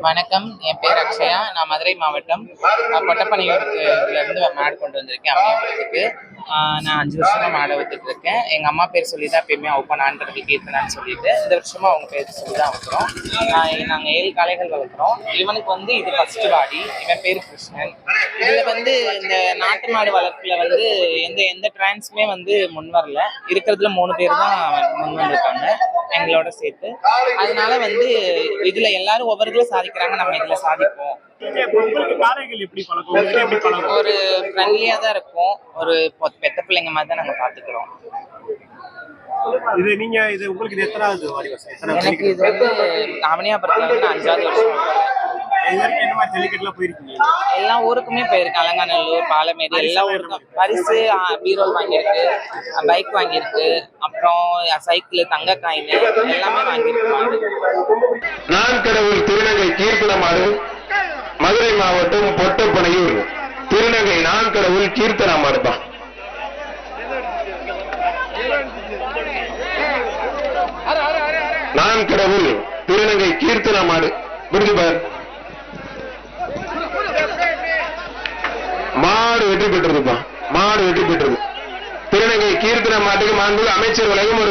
வணக்கம். என் பேர் அக்ஷயா. நான் மதுரை மாவட்டம் அஹ், மாடு கொண்டு வந்திருக்கேன் அம்மையாபுரத்துக்கு நான் அஞ்சு வருஷமாக மாடை வித்துட்டு இருக்கேன். எங்கள் அம்மா பேர் சொல்லி தான் எப்பயுமே ஓப்பன் ஆண்டது கீர்த்தனான்னு சொல்லிட்டு இந்த வருஷமா அவங்க பேர் சொல்லி தான் வைக்கிறோம் நாங்கள் ஏழு காளைகள் வளர்க்குறோம். இவனுக்கு வந்து இது ஃபஸ்ட்டு வாடி. இவன் பேர் கிருஷ்ணன். இதுல வந்து இந்த நாட்டு மாடு வளர்ப்புல வந்து எந்த எந்த டிரான்ஸுமே வந்து முன் வரல. இருக்கிறதுல மூணு பேர் தான் முன் வந்திருக்காங்க எங்களோட சேர்த்து. அதனால வந்து இதுல எல்லாரும் ஒவ்வொரு இதுல சாதிக்கிறாங்க நம்ம இதுல சாதிப்போம். ஒரு ஃப்ரெண்ட்லியா தான் இருக்கும். ஒரு பெத்த பிள்ளைங்க மாதிரி தான் நாங்க பாத்துக்கிறோம். இது நீங்க இது உங்களுக்கு இது எத்தனாவது எனக்கு இது வந்து அவனியாபுரத்துல வந்து அஞ்சாவது வருஷம். எல்லா ஊருக்குமே போயிருக்கு அலங்காநல்லூர் பாலமேடு எல்லா ஊருக்கும். பரிசு பீரோல் வாங்கியிருக்கு பைக் வாங்கியிருக்கு அப்புறம் சைக்கிள் தங்க காயின் எல்லாமே வாங்கியிருக்கு மாடு. நான் கடவுள் திருநங்கை கீர்த்தனமாடு மதுரை மாவட்டம் பொட்டப்பனையூர். திருநங்கை நான் கடவுள் கீர்த்தனமாடுப்பா நான் கடவுள் திருநங்கை கீர்த்தனமாடு புரிஞ்சு பார் மாடு வெற்றி பெற்றதுப்பா. மாடு வெற்றி பெற்றது. திருநங்கை கீர்த்தன மாட்டுக்கு மாண்புள்ள அமைச்சர் உலகம் ஒரு